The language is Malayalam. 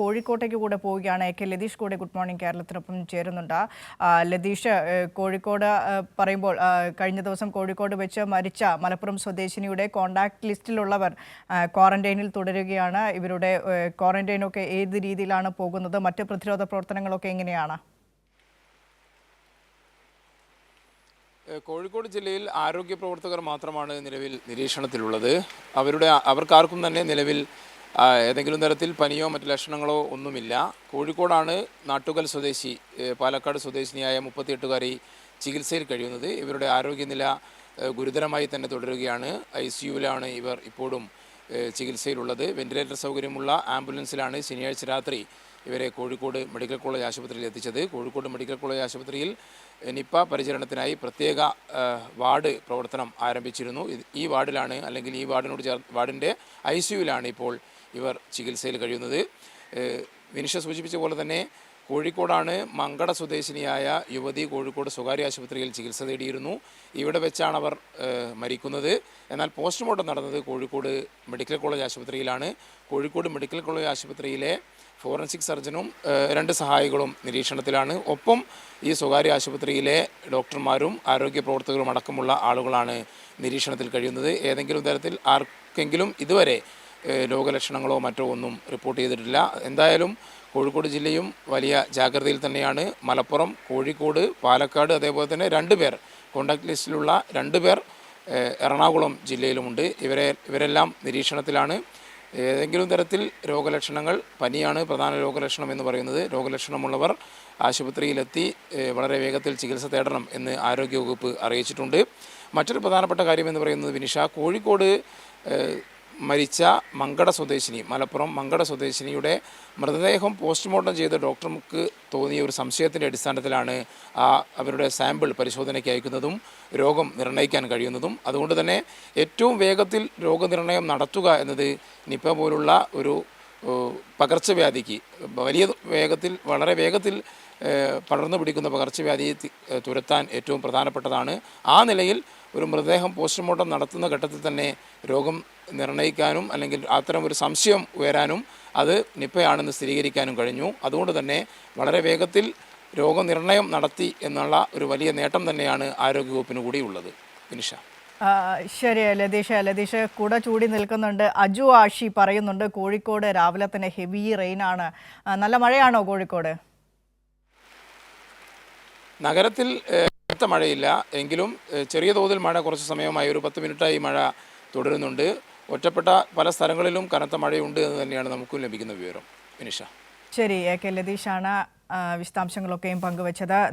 കോഴിക്കോട്ടേക്ക് കൂടെ പോവുകയാണ്. എ കെ ലതീഷ് കൂടെ ഗുഡ് മോർണിംഗ് കേരളത്തിനൊപ്പം ചേരുന്നുണ്ട്. ലതീഷ് കോഴിക്കോട് പറയുമ്പോൾ കഴിഞ്ഞ ദിവസം കോഴിക്കോട് വെച്ച് മരിച്ച മലപ്പുറം സ്വദേശിനിയുടെ കോണ്ടാക്ട് ലിസ്റ്റിലുള്ളവർ ക്വാറന്റൈനിൽ തുടരുകയാണ്. ഇവരുടെ ക്വാറന്റൈനൊക്കെ ഏത് രീതിയിലാണ് പോകുന്നത്? മറ്റ് പ്രതിരോധ പ്രവർത്തനങ്ങളൊക്കെ എങ്ങനെയാണ്? കോഴിക്കോട് ജില്ലയിൽ ആരോഗ്യ പ്രവർത്തകർ മാത്രമാണ് നിലവിൽ നിരീക്ഷണത്തിലുള്ളത്. അവരുടെ അവർക്കാർക്കും തന്നെ നിലവിൽ ഏതെങ്കിലും തരത്തിൽ പനിയോ മറ്റു ലക്ഷണങ്ങളോ ഒന്നുമില്ല. കോഴിക്കോടാണ് നാട്ടുകൽ സ്വദേശി പാലക്കാട് സ്വദേശിനിയായ മുപ്പത്തിയെട്ടുകാരി ചികിത്സയിൽ കഴിയുന്നത്. ഇവരുടെ ആരോഗ്യനില ഗുരുതരമായി തന്നെ തുടരുകയാണ്. ഐ സി യുവിലാണ് ഇവർ ഇപ്പോഴും ചികിത്സയിലുള്ളത്. വെന്റിലേറ്റർ സൗകര്യമുള്ള ആംബുലൻസിലാണ് ശനിയാഴ്ച രാത്രി ഇവരെ കോഴിക്കോട് മെഡിക്കൽ കോളേജ് ആശുപത്രിയിൽ എത്തിച്ചത്. കോഴിക്കോട് മെഡിക്കൽ കോളേജ് ആശുപത്രിയിൽ നിപ്പ പരിചരണത്തിനായി പ്രത്യേക വാർഡ് പ്രവർത്തനം ആരംഭിച്ചിരുന്നു. ഈ വാർഡിലാണ് അല്ലെങ്കിൽ ഈ വാർഡിനോട് ചേർ വാർഡിന്റെ ഐ സിയുവിലാണ് ഇപ്പോൾ ഇവർ ചികിത്സയിൽ കഴിയുന്നത്. വിനിഷ സൂചിപ്പിച്ച പോലെ തന്നെ കോഴിക്കോടാണ് മങ്കട സ്വദേശിനിയായ യുവതി കോഴിക്കോട് സ്വകാര്യ ആശുപത്രിയിൽ ചികിത്സ തേടിയിരുന്നു. ഇവിടെ വെച്ചാണ് അവർ മരിക്കുന്നത്. എന്നാൽ പോസ്റ്റ്മോർട്ടം നടന്നത് കോഴിക്കോട് മെഡിക്കൽ കോളേജ് ആശുപത്രിയിലാണ്. കോഴിക്കോട് മെഡിക്കൽ കോളേജ് ആശുപത്രിയിലെ ഫോറൻസിക് സർജനും രണ്ട് സഹായികളും നിരീക്ഷണത്തിലാണ്. ഒപ്പം ഈ സ്വകാര്യ ആശുപത്രിയിലെ ഡോക്ടർമാരും ആരോഗ്യ പ്രവർത്തകരും അടക്കമുള്ള ആളുകളാണ് നിരീക്ഷണത്തിൽ കഴിയുന്നത്. ഏതെങ്കിലും തരത്തിൽ ആർക്കെങ്കിലും ഇതുവരെ രോഗലക്ഷണങ്ങളോ മറ്റോ ഒന്നും റിപ്പോർട്ട് ചെയ്തിട്ടില്ല. എന്തായാലും കോഴിക്കോട് ജില്ലയും വലിയ ജാഗ്രതയിൽ തന്നെയാണ്. മലപ്പുറം കോഴിക്കോട് പാലക്കാട് അതേപോലെ തന്നെ രണ്ട് പേർ കോണ്ടാക്ട് ലിസ്റ്റിലുള്ള രണ്ട് പേർ എറണാകുളം ജില്ലയിലുമുണ്ട്. ഇവരെ ഇവരെല്ലാം നിരീക്ഷണത്തിലാണ്. ഏതെങ്കിലും തരത്തിൽ രോഗലക്ഷണങ്ങൾ പനിയാണ് പ്രധാന രോഗലക്ഷണം എന്ന് പറയുന്നത്. രോഗലക്ഷണമുള്ളവർ ആശുപത്രിയിലെത്തി വളരെ വേഗത്തിൽ ചികിത്സ തേടണം എന്ന് ആരോഗ്യവകുപ്പ് അറിയിച്ചിട്ടുണ്ട്. മറ്റൊരു പ്രധാനപ്പെട്ട കാര്യം എന്ന് പറയുന്നത് വിനിഷ കോഴിക്കോട് മരിച്ച മങ്കട സ്വദേശിനി മലപ്പുറം മങ്കട സ്വദേശിനിയുടെ മൃതദേഹം പോസ്റ്റ്മോർട്ടം ചെയ്ത ഡോക്ടർക്ക് തോന്നിയ ഒരു സംശയത്തിന്റെ അടിസ്ഥാനത്തിലാണ് ആ അവരുടെ സാമ്പിൾ പരിശോധനയ്ക്ക് അയക്കുന്നതും രോഗം നിർണയിക്കാൻ കഴിയുന്നതും. അതുകൊണ്ട് തന്നെ ഏറ്റവും വേഗത്തിൽ രോഗനിർണയം നടത്തുക എന്നത് നിപ്പ പോലുള്ള ഒരു പകർച്ചവ്യാധിക്ക് വലിയ വേഗത്തിൽ വളരെ വേഗത്തിൽ പടർന്നു പിടിക്കുന്ന പകർച്ചവ്യാധിയെ തി- തുരത്താൻ ഏറ്റവും പ്രധാനപ്പെട്ടതാണ്. ആ നിലയിൽ ഒരു മൃതദേഹം പോസ്റ്റ്മോർട്ടം നടത്തുന്ന ഘട്ടത്തിൽ തന്നെ രോഗം നിർണയിക്കാനും അല്ലെങ്കിൽ അത്തരം ഒരു സംശയം ഉയരാനും അത് നിപ്പയാണെന്ന് സ്ഥിരീകരിക്കാനും കഴിഞ്ഞു. അതുകൊണ്ട് തന്നെ വളരെ വേഗത്തിൽ രോഗനിർണയം നടത്തി എന്നുള്ള ഒരു വലിയ നേട്ടം തന്നെയാണ് ആരോഗ്യവകുപ്പിന് കൂടി ഉള്ളത്. ഫിനിഷ ആ, ശരി ലതീഷ ലതീഷ് കൂടെ ചൂടി നിൽക്കുന്നുണ്ട്. അജു ആഷി പറയുന്നുണ്ട് കോഴിക്കോട് രാവിലെ തന്നെ ഹെവി റെയിനാണ്. നല്ല മഴയാണോ കോഴിക്കോട്? നഗരത്തിൽ കനത്ത മഴയില്ല. എങ്കിലും ചെറിയ തോതിൽ മഴ കുറച്ച് സമയമായി ഒരു പത്ത് മിനിറ്റായി മഴ തുടരുന്നുണ്ട്. ഒറ്റപ്പെട്ട പല സ്ഥലങ്ങളിലും കനത്ത മഴയുണ്ട് എന്ന് തന്നെയാണ് നമുക്കും ലഭിക്കുന്ന വിവരം. വിനിഷ. ശരി കെ ലതീഷാണ് വിശദാംശങ്ങളൊക്കെയും പങ്കുവച്ചത്.